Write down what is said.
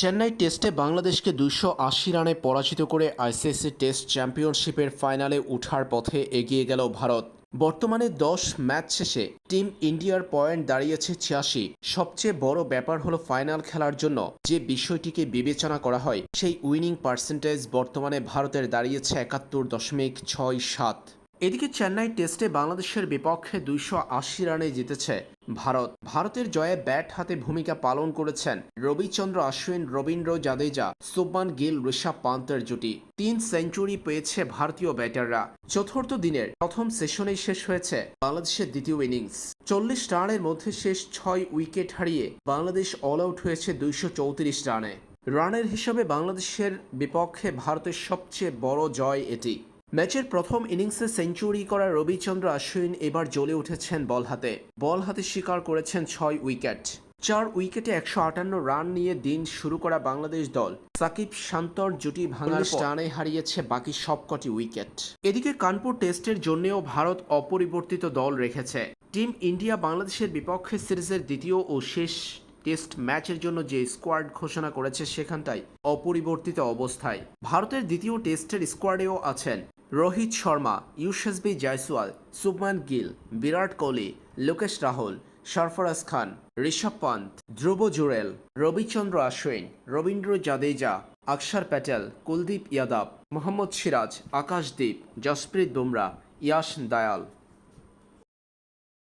চেন্নাই টেস্টে বাংলাদেশকে দুশো আশি রানে পরাজিত করে আইসিসি টেস্ট চ্যাম্পিয়নশিপের ফাইনালে ওঠার পথে এগিয়ে গেল ভারত। বর্তমানে দশ ম্যাচ শেষে টিম ইন্ডিয়ার পয়েন্ট দাঁড়িয়েছে ছিয়াশি। সবচেয়ে বড় ব্যাপার হলো ফাইনাল খেলার জন্য যে বিষয়টিকে বিবেচনা করা হয়, সেই উইনিং পার্সেন্টেজ বর্তমানে ভারতের দাঁড়িয়েছে একাত্তর দশমিক ছয় সাত। এদিকে চেন্নাই টেস্টে বাংলাদেশের বিপক্ষে দুইশো আশি রানে জিতেছে ভারত। ভারতের জয়ে ব্যাট হাতে ভূমিকা পালন করেছেন রবিচন্দ্র অশ্বিন, রবীন্দ্র জাদেজা সুবমান গিল, ঋষভ পান্তের জুটি। তিন সেঞ্চুরি পেয়েছে ভারতীয় ব্যাটাররা। চতুর্থ দিনের প্রথম সেশনেই শেষ হয়েছে বাংলাদেশের দ্বিতীয় ইনিংস। চল্লিশ রানের মধ্যে শেষ ছয় উইকেট হারিয়ে বাংলাদেশ অল আউট হয়েছে দুইশো চৌত্রিশ রানে। রানের হিসাবে বাংলাদেশের বিপক্ষে ভারতের সবচেয়ে বড় জয় এটি। ম্যাচের প্রথম ইনিংসে সেঞ্চুরি করা রবিচন্দ্র অশ্বিন এবার জ্বলে উঠেছেন বল হাতে। বল হাতে শিকার করেছেন ছয় উইকেট। চার উইকেটে একশো আটান্ন রান নিয়ে দিন শুরু করা বাংলাদেশ দল। সাকিব শান্তর জুটি ভাঙার টানে হারিয়েছে বাকি সবকটি উইকেট। এদিকে কানপুর টেস্টের জন্যেও ভারত অপরিবর্তিত দল রেখেছে। টিম ইন্ডিয়া বাংলাদেশের বিপক্ষে সিরিজের দ্বিতীয় ও শেষ টেস্ট ম্যাচের জন্য যে স্কোয়াড ঘোষণা করেছে সেখানটাই অপরিবর্তিত অবস্থায়। ভারতের দ্বিতীয় টেস্টের স্কোয়াডেও আছেন রোহিত শর্মা ইউসেসবি জয়সওয়াল সুবমান গিল, বিরাট কোহলি, লোকেশ রাহুল, সরফরাজ খান, ঋষভ পান্ত ধ্রুব জুরেল রবিচন্দ্র আশ্বিন, রবীন্দ্র জাদেজা অক্ষর প্যাটেল, কুলদীপ যাদব, মোহাম্মদ সিরাজ, আকাশদীপ, জসপ্রীত বুমরা, ইয়াশ দয়াল।